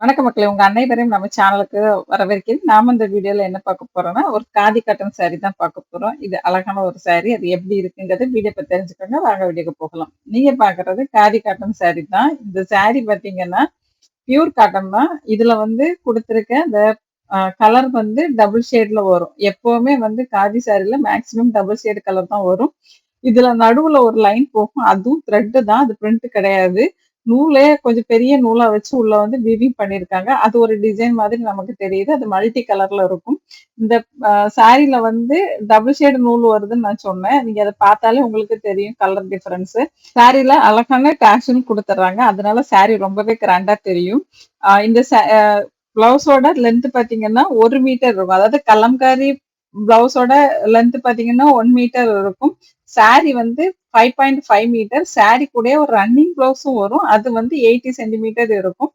வணக்கம் மக்களே உங்க அனைவரையும் நம்ம சேனலுக்கு வரவேற்கிறேன். நாம இந்த வீடியோல என்ன பார்க்க போறோம்னா ஒரு காதி காட்டன் சாரி தான் பார்க்க போறோம். இது அழகான ஒரு சாரி அது எப்படி இருக்குங்கிறது வீடியோ இப்போ தெரிஞ்சுக்கோங்க. வாங்க வீடியோக்கு போகலாம். நீங்க பாக்குறது காதி காட்டன் சாரி தான். இந்த சாரி பாத்தீங்கன்னா பியூர் காட்டன் தான். இதுல வந்து கொடுத்துருக்க இந்த கலர் வந்து டபுள் ஷேட்ல வரும். எப்பவுமே வந்து காதி சாரில மேக்சிமம் டபுள் ஷேட் கலர் தான் வரும். இதுல நடுவுல ஒரு லைன் போகும். அதுவும் த்ரெட்டு தான். அது பிரிண்ட் கிடையாது. நூலே கொஞ்சம் பெரிய நூலா வச்சு உள்ள வந்து வீவிங் பண்ணியிருக்காங்க அது ஒரு டிசைன் மாதிரி நமக்கு தெரியுது. அது மல்டி கலர்ல இருக்கும். இந்த சாரியில வந்து டபுள் ஷேடு நூல் வருதுன்னு நான் சொன்னேன். நீங்க அதை பார்த்தாலே உங்களுக்கு தெரியும் கலர் டிஃபரன்ஸ் சாரியில அழகான டேக்ஷன் கொடுத்துட்றாங்க. அதனால சாரி ரொம்பவே கிராண்டா தெரியும். இந்த பிளவுஸோட லென்த் பாத்தீங்கன்னா ஒரு மீட்டர் இருக்கும். அதாவது கலம்காரி பிளவுஸோட லென்த் பாத்தீங்கன்னா ஒன் மீட்டர் இருக்கும். சாரி வந்து five point five metre sari கூட ஒரு ரன்னிங் பிளவுஸும் வரும். அது வந்து எயிட்டி சென்டிமீட்டர் இருக்கும்.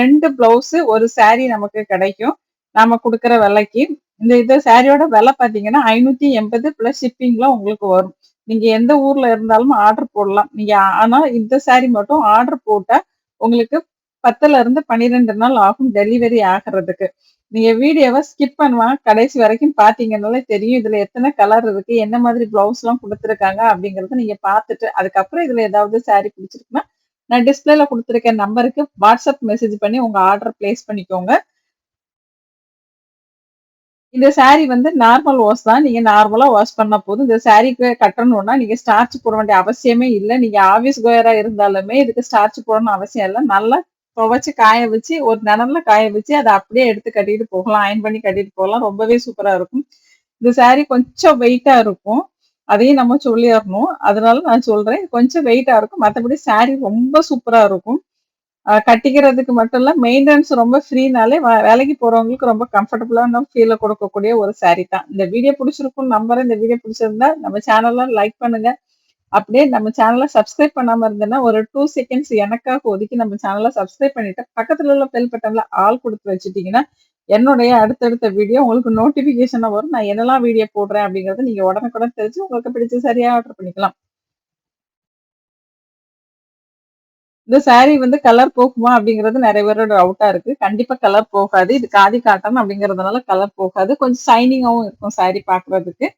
ரெண்டு பிளவுஸ் ஒரு சாரி நமக்கு கிடைக்கும். நாம கொடுக்குற விலைக்கு. இந்த இது சாரியோட விலை பார்த்தீங்கன்னா ஐநூத்தி எண்பது பிளஸ் ஷிப்பிங்ல உங்களுக்கு வரும். நீங்க எந்த ஊர்ல இருந்தாலும் ஆர்டர் போடலாம். நீங்க ஆனா இந்த சாரி மட்டும் ஆர்டர் போட்டா உங்களுக்கு பத்துல இருந்து பன்னிரெண்டு நாள் ஆகும் டெலிவரி ஆகிறதுக்கு. நீங்க வீடியோவை ஸ்கிப் பண்ணுவாங்க கடைசி வரைக்கும் பாத்தீங்கன்னாலே தெரியும் இதுல எத்தனை கலர் இருக்கு என்ன மாதிரி பிளவுஸ் எல்லாம் கொடுத்துருக்காங்க அப்படிங்கறத நீங்க பாத்துட்டு அதுக்கப்புறம் இதுல ஏதாவது சாரி பிடிச்சிருக்குன்னா நான் டிஸ்பிளேல கொடுத்துருக்க நம்பருக்கு வாட்ஸ்அப் மெசேஜ் பண்ணி உங்க ஆர்டர் பிளேஸ் பண்ணிக்கோங்க. இந்த சாரி வந்து நார்மல் வாஷ் தான். நீங்க நார்மலா வாஷ் பண்ண போதும். இந்த சாரிக்கு கட்டணும்னா நீங்க ஸ்டார்ச் போட வேண்டிய அவசியமே இல்லை. நீங்க ஆபீஸ் கோயரா இருந்தாலுமே இதுக்கு ஸ்டார்ச் போடணும் அவசியம் இல்லை. நல்லா துவைச்சு காய வச்சு ஒரு நிழல்ல காய வச்சு அதை அப்படியே எடுத்து கட்டிட்டு போகலாம். அயன் பண்ணி கட்டிட்டு போகலாம். ரொம்பவே சூப்பரா இருக்கும். இந்த சாரி கொஞ்சம் வெயிட்டா இருக்கும். அதையும் நம்ம சொல்லிடணும். அதனால நான் சொல்றேன் கொஞ்சம் வெயிட்டா இருக்கும். மற்றபடி சாரி ரொம்ப சூப்பரா இருக்கும். கட்டிக்கிறதுக்கு மட்டும் இல்ல மெயின்டெனன்ஸ் ரொம்ப ஃப்ரீனாலே வேலைக்கு போறவங்களுக்கு ரொம்ப கம்ஃபர்டபுளான ஃபீல கொடுக்கக்கூடிய ஒரு சாரி தான். இந்த வீடியோ பிடிச்சிருக்கும் நம்புறேன். இந்த வீடியோ பிடிச்சிருந்தா நம்ம சேனல்லாம் லைக் பண்ணுங்க. அப்படியே நம்ம சேனலை சப்ஸ்கிரைப் பண்ணாம இருந்தேன்னா ஒரு டூ செகண்ட்ஸ் எனக்காக ஒதுக்கி நம்ம சேனலை சப்ஸ்கிரைப் பண்ணிட்டு பக்கத்துல உள்ள பெல் பட்டன்ல ஆள் கொடுத்து வச்சுட்டீங்கன்னா என்னுடைய அடுத்தடுத்த வீடியோ உங்களுக்கு நோட்டிஃபிகேஷனாக வரும். நான் என்னெல்லாம் வீடியோ போடுறேன் அப்படிங்கறத நீங்க உடனுக்குடன் தெரிஞ்சு உங்களுக்கு பிடிச்ச சரியா ஆர்டர் பண்ணிக்கலாம். இந்த சாரீ வந்து கலர் போகுமா அப்படிங்கிறது நிறைய பேரோட அவுட்டா இருக்கு. கண்டிப்பா கலர் போகாது. இது காதி காட்டன் அப்படிங்கறதுனால கலர் போகாது. கொஞ்சம் சைனிங்காவும் இருக்கும் சாரீ பாக்குறதுக்கு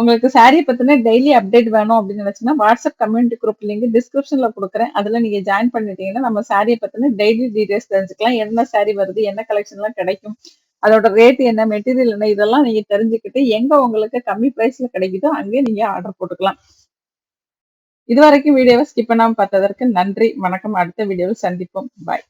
உங்களுக்கு சாரியை பத்தின டெய்லி அப்டேட் வேணும் அப்படின்னு நினைச்சுன்னா வாட்ஸ்அப் கம்யூனிட்டி குரூப் லிங்க் டிஸ்கிரிப்ஷன்ல கொடுக்குறேன். அதுல நீங்க ஜாயின் பண்ணிட்டீங்கன்னா நம்ம சாரியை பத்தின டெய்லி டீடைல்ஸ் தெரிஞ்சுக்கலாம். என்ன சாரி வருது என்ன கலெக்ஷன் எல்லாம் கிடைக்கும் அதோட ரேட் என்ன மெட்டீரியல் என்ன இதெல்லாம் நீங்க தெரிஞ்சுக்கிட்டு எங்க உங்களுக்கு கம்மி பிரைஸ்ல கிடைக்குதோ அங்கே நீங்க ஆர்டர் போட்டுக்கலாம். இது வரைக்கும் வீடியோவை ஸ்கிப் பண்ணாமல் பார்த்ததற்கு நன்றி. வணக்கம். அடுத்த வீடியோவில் சந்திப்போம். பாய்